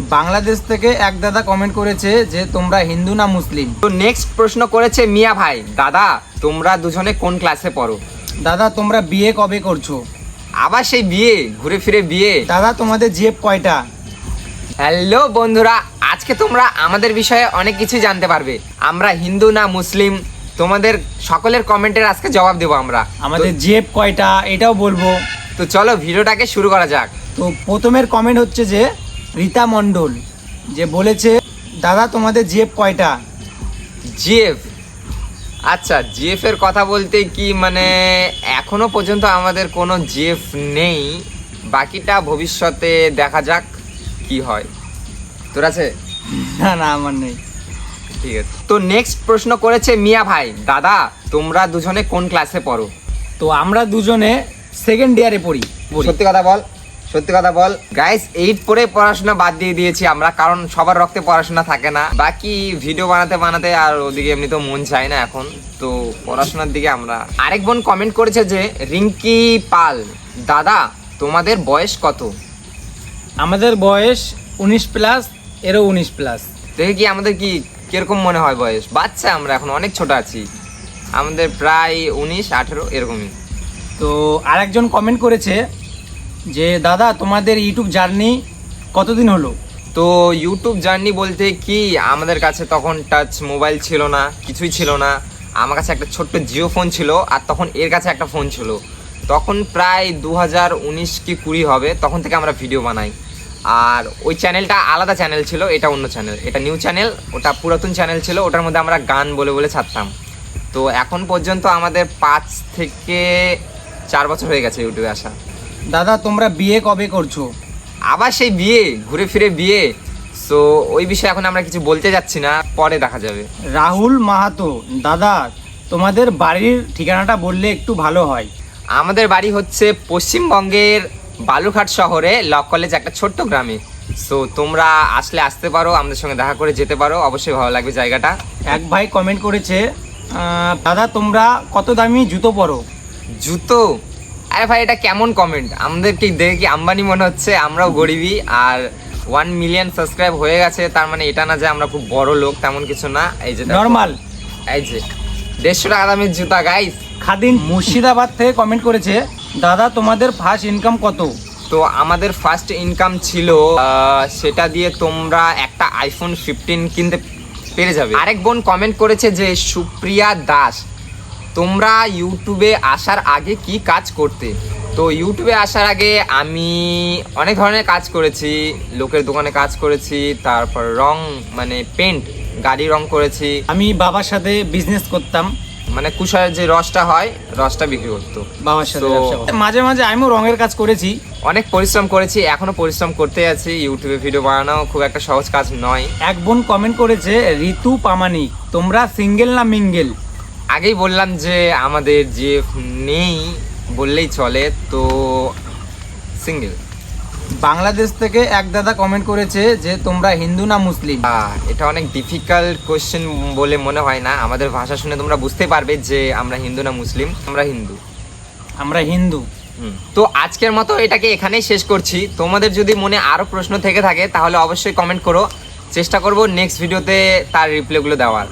বাংলাদেশ থেকে এক দাদা কমেন্ট করেছে যে তোমরা হিন্দু না মুসলিম? তো নেক্সট প্রশ্ন করেছে মিয়া ভাই। দাদা তোমরা দুজনে কোন ক্লাসে পড়ো? দাদা তোমরা বিয়ে কবে করছ? আবার সেই বিয়ে ঘুরে ফিরে বিয়ে। দাদা তোমাদের জেব কয়টা? হ্যালো বন্ধুরা আজকে তোমরা আমাদের বিষয়ে অনেক কিছু জানতে পারবে। আমরা হিন্দু না মুসলিম? তোমাদের সকলের কমেন্টের আজকে জবাব দেবো আমরা। আমাদের জেব কয়টা? এটাও বলব। তো চলো ভিডিওটাকে শুরু করা যাক। তো প্রথমের কমেন্ট হচ্ছে যে রীতা মণ্ডল যে বলেছে দাদা তোমাদের জেব কয়টা? জিএফ? আচ্ছা জিএফ এর কথা বলতে কি মানে এখনও পর্যন্ত আমাদের কোনো জিএফ নেই। বাকিটা ভবিষ্যতে দেখা যাক কি হয়। তোর আছে? না না আমার নেই। ঠিক আছে। তো নেক্সট প্রশ্ন করেছে মিয়া ভাই দাদা তোমরা দুজনে কোন ক্লাসে পড়ো? তো আমরা দুজনে সেকেন্ড ইয়ারে পড়ি। সত্যি কথা বল। সত্যি কথা বল। গাইস এইট পরে পড়াশোনা বাদ দিয়ে দিয়েছি আমরা কারণ সবার রক্তে পড়াশোনা থাকে না। বাকি ভিডিও বানাতে বানাতে আর ওদিকে এমনি তো মন চায় না এখন তো পড়াশোনার দিকে আমরা আরেক বোন কমেন্ট করেছে যে রিঙ্কি পাল দাদা তোমাদের বয়স কত? আমাদের বয়স উনিশ প্লাস এরও উনিশ প্লাস। দেখে কি আমাদের কি কীরকম মনে হয় বয়স? বাচ্চা আমরা এখন অনেক ছোট আছি। আমাদের প্রায় উনিশ আঠেরো এরকমই। তো আরেকজন কমেন্ট করেছে যে, দাদা, তোমাদের ইউটিউব জার্নি কতদিন হলো? তো ইউটিউব জার্নি বলতে কি, আমাদের কাছে তখন টাচ মোবাইল ছিল না, কিছুই ছিল না। আমার কাছে একটা ছোট্ট জিও ফোন ছিল, আর তখন এর কাছে একটা ফোন ছিল। তখন প্রায় দু হাজার উনিশ কি কুড়ি হবে, তখন থেকে আমরা ভিডিও বানাই। আর ওই চ্যানেলটা আলাদা চ্যানেল ছিল, এটা অন্য চ্যানেল এটা নিউ চ্যানেল ওটা পুরাতন চ্যানেল ছিল, ওটার মধ্যে আমরা গান বলে বলে ছাড়তাম। তো এখন পর্যন্ত আমাদের পাঁচ থেকে চার বছর হয়ে গেছে ইউটিউবে আসা। দাদা তোমরা বিয়ে কবে করছ? আবার সেই বিয়ে ঘুরে ফিরে বিয়ে। সো ওই বিষয়ে এখন আমরা কিছু বলতে যাচ্ছি না পরে দেখা যাবে। রাহুল মাহাতো দাদা তোমাদের বাড়ির ঠিকানাটা বললে একটু ভালো হয়। আমাদের বাড়ি হচ্ছে পশ্চিমবঙ্গের বালুঘাট শহরে ল কলেজ একটা ছোট্ট গ্রামে। সো তোমরা আসলে আসতে পারো আমাদের সঙ্গে দেখা করে যেতে পারো অবশ্যই ভালো লাগবে জায়গাটা। এক ভাই কমেন্ট করেছে দাদা তোমরা কত দামি জুতো পরো? জুতো? আরে ভাই এটা কেমন কমেন্ট আমাদেরকে দেখে কি আম্বানি মনে হচ্ছে? আমরাও গরিবই আর ওয়ান মিলিয়ন সাবস্ক্রাইব হয়ে গেছে। তার মানে এটা না যে আমরা খুব বড় লোক তেমন কিছু না। এই যে নর্মাল এই যে দেড়শো টাকা দামের জুতা গাইস খাদিন মুর্শিদাবাদ থেকে কমেন্ট করেছে দাদা তোমাদের ফার্স্ট ইনকাম কত? তো আমাদের ফার্স্ট ইনকাম ছিল সেটা দিয়ে তোমরা একটা আইফোন ফিফটিন কিনতে পেরে যাবে। আরেক বোন কমেন্ট করেছে যে সুপ্রিয়া দাস। তোমরা ইউটিউবে আসার আগে কি কাজ করতে? তো ইউটিউবে আসার আগে আমি অনেক ধরনের কাজ করেছি। লোকের দোকানে কাজ করেছি তারপর রং মানে পেন্ট গাড়ি রং করেছি। আমি বাবার সাথে বিজনেস করতাম। মানে কুশার যে রসটা হয় রসটা বিক্রি করতো। বাবার সাথে ব্যবসা মাঝে মাঝে আমিও রঙের কাজ করেছি। অনেক পরিশ্রম করেছি এখনও পরিশ্রম করতে আছি। ইউটিউবে ভিডিও বানানো খুব একটা সহজ কাজ নয়। এক বোন কমেন্ট করেছে ঋতু পামানিক তোমরা সিঙ্গেল না মিঙ্গেল আগেই বললাম যে আমাদের যে নেই বললেই চলে তো সিঙ্গেল। বাংলাদেশ থেকে এক দাদা কমেন্ট করেছে যে তোমরা হিন্দু না মুসলিম? এটা অনেক ডিফিকাল্ট কোয়েশ্চেন বলে মনে হয় না। আমাদের ভাষা শুনে তোমরা বুঝতে পারবে যে আমরা হিন্দু না মুসলিম আমরা হিন্দু। আমরা হিন্দু। তো আজকের মতো এটাকে এখানেই শেষ করছি। তোমাদের যদি মনে আরও প্রশ্ন থেকে থাকে তাহলে অবশ্যই কমেন্ট করো। চেষ্টা করব নেক্সট ভিডিওতে তার রিপ্লাইগুলো দেওয়ার।